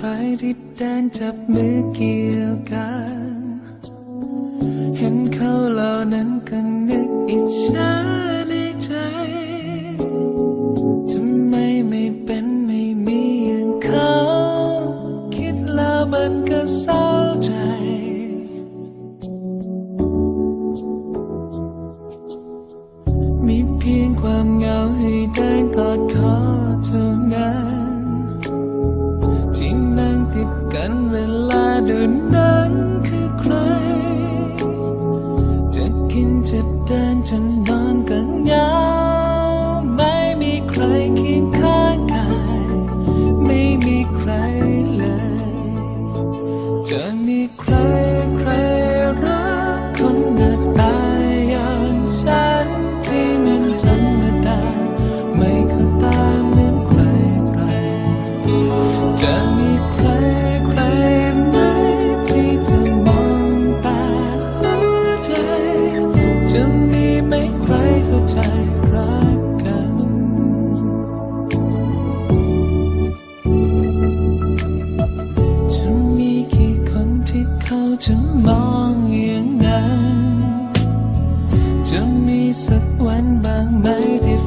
ใครที่แดนจับมือเกี่ยวกัน เห็นเขาเหล่านั้นก็นึกอิจฉาในใจทำไมไม่เป็นไม่มีอย่างเขา คิดแล้วมันก็เศร้าใจ มีเพียงความเหงาให้แด้กอด สักวันบางไหมที่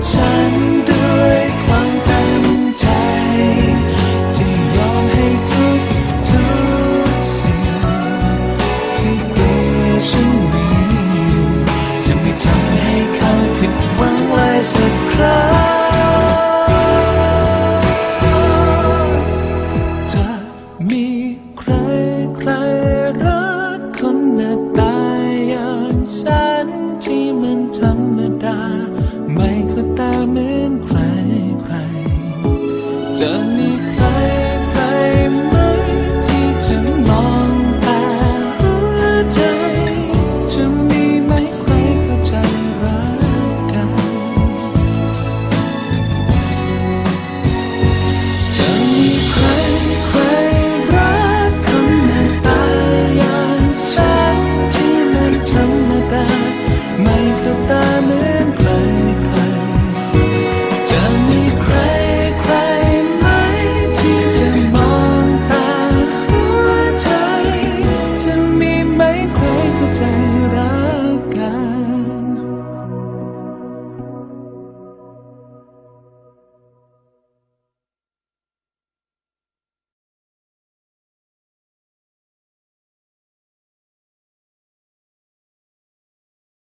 颤抖。着你